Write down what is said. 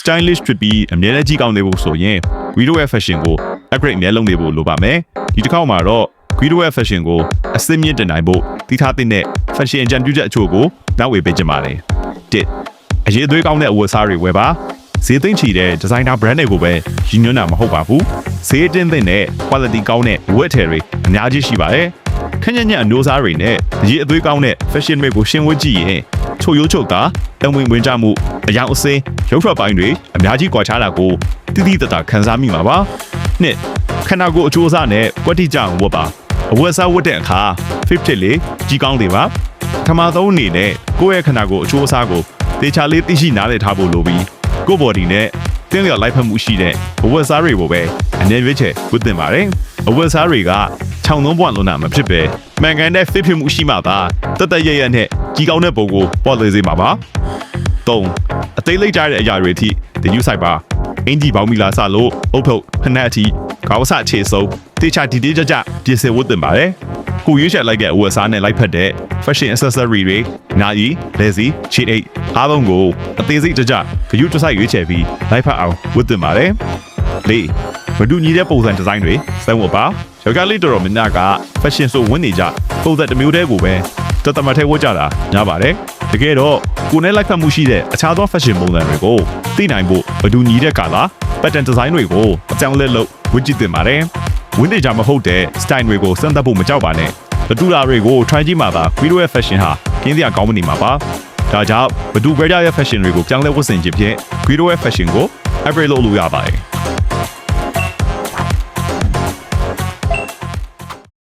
stylish ဖြစ်ပြီးအမြဲတမ်းကြည့်ကောင်းနေဖို့ဆိုရင် Guido ရဲ့ fashion ကို upgrade အမြဲလုပ်နေဖို့လိုပါမယ်ဒီတစ်ခေါက်မှာတော့ Guido ရဲ့ fashion ကိုအစစ်မြင့်တင်နိုင်ဖို့တည်ထားတဲ့ fashion အကြံပြုချက်အချို့ကိုနောက်ဝေပေးချင်ပါတယ်တစ်အရေးအသွေးကောင်းတဲ့အဝတ်အစားတွေဝယ်ပါဈေးသိမ့်ချီတဲ့ designer brand တွေကိုပဲရည်ညွှန်းတာမဟုတ်ပါဘူးဈေးတင်းတဲ့ quality ကောင်းတဲ့ဝတ်အထည်တွေအများကြီးရှိပါတယ်ခက်ညံ့ညံ့အမျိုးအစားတွေနဲ့အရေးအသွေးကောင်းတဲ့ fashion တွေကိုရှင်းဝတ်ကြည့်ရင် ချိုရိုးချုပ်တာအဝင်ဝင်ကြမှုအယောင်အစင်းရုပ်ထွက်ပိုင်းတွေအများကြီးကွာခြားတာကိုတိတိတတ်တာခန်းစားမိမှာပါနှစ်ခန္ဓာကိုယ်အချိုးအစားနဲ့ကွက်တိကြအောင်ဝတ်ပါအဝတ်အစားဝတ်တဲ့အခါ fit ဖြစ်လေကြီးကောင်းတွေပါခမာသုံးအနေနဲ့ကိုယ့်ရဲ့ခန္ဓာကိုယ်အချိုးအစားကိုတေချာလေးသိရှိနားလည်ထားဖို့လိုပြီးကိုယ့် body နဲ့တင်းလျော်လိုက်ဖက်မှုရှိတဲ့အဝတ်အစားတွေကိုပဲအနေရွေးချယ်ဝတ်သင့်ပါတယ်အဝတ်အစားတွေကခြောင်သုံးပွားလုံးတာမဖြစ်ပဲမှန်ကန်တဲ့ fit ဖြစ်မှုရှိမှသာတသက်ရရနဲ့ ကြီးကောင်းတဲ့ပုံကိုပေါ်လွင်စေမှာပါ၃အသေးလေးကြတဲ့အရာတွေအထိတင်ယူဆိုင်ပါအင်ဂျီပေါင်းမီလာစလို့အုပ်ထုပ်ဖက်နှက်အထိခေါင်းဆအခြေဆုံးတေချာဒီတေးကြကြပြင်ဆင်ဝတ်သင့်ပါတယ်ကိုရွေးချယ်လိုက်တဲ့အဝတ်အစားနဲ့လိုက်ဖက်တဲ့ fashion accessory တွေနာရီလက်စီချီအိတ်အားလုံးကိုအသေးစိတ်ကြကြဂရုတစိုက်ရွေးချယ်ပြီးလိုက်ဖက်အောင်ဝတ်သင့်ပါတယ်လေး မတူညီတဲ့ပုံစံဒီဇိုင်းတွေစမ်းဝတ်ပါယောဂလေးတော်တော်များများက fashion ဆိုဝင်နေကြပုံစံတစ်မျိုးတည်းကိုပဲတသမတ်ထဲဝတ်ကြတာညားပါတယ်တကယ်တော့ကိုယ်နဲ့လိုက်ဖက်မှုရှိတဲ့အခြားသော fashion ပုံစံတွေကိုသိနိုင်ဖို့မတူညီတဲ့ကာလာ pattern design တွေကိုအကြောင်းလဲလို့ဝတ်ကြည့်သင့်ပါတယ်ဝင်နေကြမဟုတ်တဲ့ style တွေကိုစမ်းသပ်ဖို့မကြောက်ပါနဲ့ဘတူလာတွေကို try ကြည့်မှသာ video ရဲ့ fashion ဟာကင်းစရာကောင်းမနေမှာပါဒါကြောင့်ဘတူ brother ရဲ့ fashion တွေကိုကြောင်းလဲဝတ်ဆင်ခြင်းဖြင့် video ရဲ့ fashion ကို upgrade လုပ်လို့ရပါတယ်